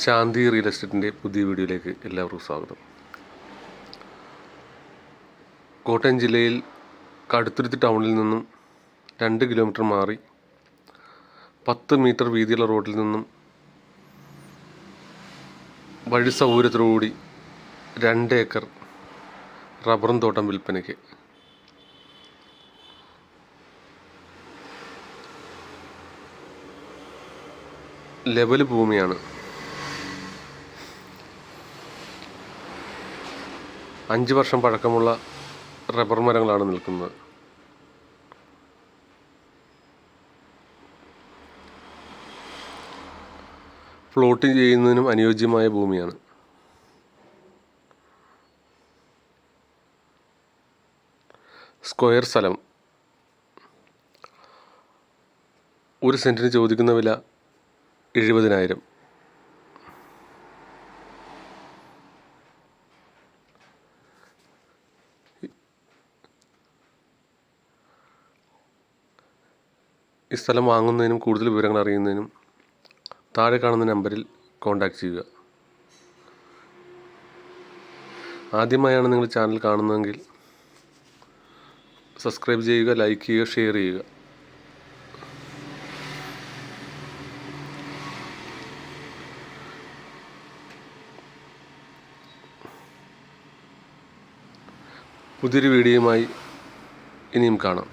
ശാന്തി real എസ്റ്റേറ്റിന്റെ പുതിയ വീഡിയോയിലേക്ക് എല്ലാവർക്കും സ്വാഗതം. കോട്ടയം ജില്ലയിൽ കടുത്തുരുത്തി ടൗണിൽ നിന്നും രണ്ട് കിലോമീറ്റർ മാറി പത്ത് മീറ്റർ വീതിയുള്ള റോഡിൽ നിന്നും വഴി സൗകര്യത്തോടുകൂടി രണ്ട് ഏക്കർ റബ്ബറും തോട്ടം വിൽപ്പനയ്ക്ക്. ലെവൽ ഭൂമിയാണ് അഞ്ച് വർഷം പഴക്കമുള്ള റബ്ബർ മരങ്ങളാണ് നിൽക്കുന്നത്. ഫ്ലോട്ടിംഗ് ചെയ്യുന്നതിനും അനുയോജ്യമായ ഭൂമിയാണ്. സ്ക്വയർ സ്ഥലം. ഒരു സെന്റിന് ചോദിക്കുന്ന വില എഴുപതിനായിരം. ഈ സ്ഥലം വാങ്ങുന്നതിനും കൂടുതൽ വിവരങ്ങൾ അറിയുന്നതിനും താഴെ കാണുന്ന നമ്പറിൽ കോൺടാക്റ്റ് ചെയ്യുക. ആദ്യമായാണ് നിങ്ങൾ ചാനൽ കാണുന്നതെങ്കിൽ സബ്സ്ക്രൈബ് ചെയ്യുക ലൈക്ക് ചെയ്യുക ഷെയർ ചെയ്യുക. പുതിയൊരു വീഡിയോയുമായി ഇനിയും കാണാം.